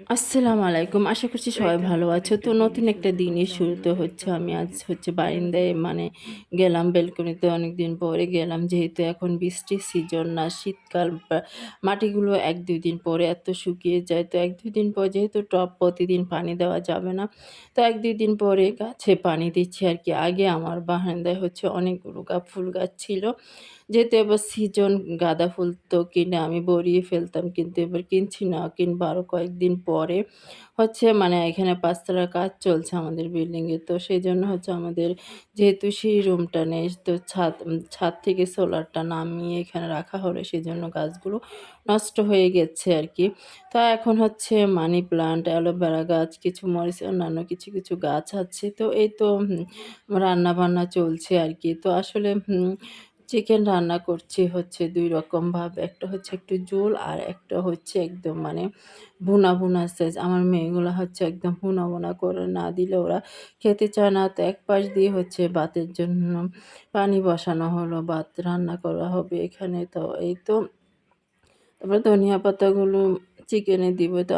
আসসালামু আলাইকুম। আশা করছি সবাই ভালো আছো। তো নতুন একটা দিনের শুরুতে হচ্ছে আমি আজ হচ্ছে বারিন্দায় মানে গেলাম বেলকনিতে অনেকদিন পরে গেলাম। যেহেতু এখন বৃষ্টির সিজন না শীতকাল মাটিগুলো ১-২ দিন পরে এত শুকিয়ে যায়। তো ১-২ দিন পর যেহেতু টব প্রতিদিন পানি দেওয়া যাবে না। তো ১-২ দিন পরে গাছে পানি দিচ্ছি আর কি আগে আমার বারান্দায় হচ্ছে অনেকগুলো গা ফুল গাছ ছিল। যেহেতু এবার সিজন গাঁদা ফুল তো কিনে আমি ভরিয়ে ফেলতাম। কিন্তু এবার কিনছি না। কিনবো আরও কয়েকদিন পরে। হচ্ছে মানে এখানে ৫ তলার কাজ চলছে আমাদের বিল্ডিংয়ে। তো সেই জন্য হচ্ছে আমাদের যেহেতু সেই রুমটা নেই তো ছাদ ছাদ থেকে সোলারটা নামিয়ে এখানে রাখা হলো। সেজন্য গাছগুলো নষ্ট হয়ে গেছে আর কি তো এখন হচ্ছে মানি প্লান্ট, অ্যালোভেরা গাছ, কিছু মরিচ অন্যান্য কিছু, কিছু গাছ আছে। তো এই তো হুম রান্না-বান্না চলছে আরকি। তো আসলে চিকেন রান্না করছি হচ্ছে ২ রকমভাবে। একটা হচ্ছে একটু ঝোল আর একটা হচ্ছে একদম মানে ভুনা, ভুনা সাইজ। আমার মেয়েগুলো হচ্ছে একদম ভুনা, ভুনা করে না দিলে ওরা খেতে চায় না। তো এক পাশ দিয়ে হচ্ছে ভাতের জন্য পানি বসানো হলো। ভাত রান্না করা হবে এখানে। তো এই তো তারপরে ধনিয়া পাতাগুলো চিকেনে দিব। তো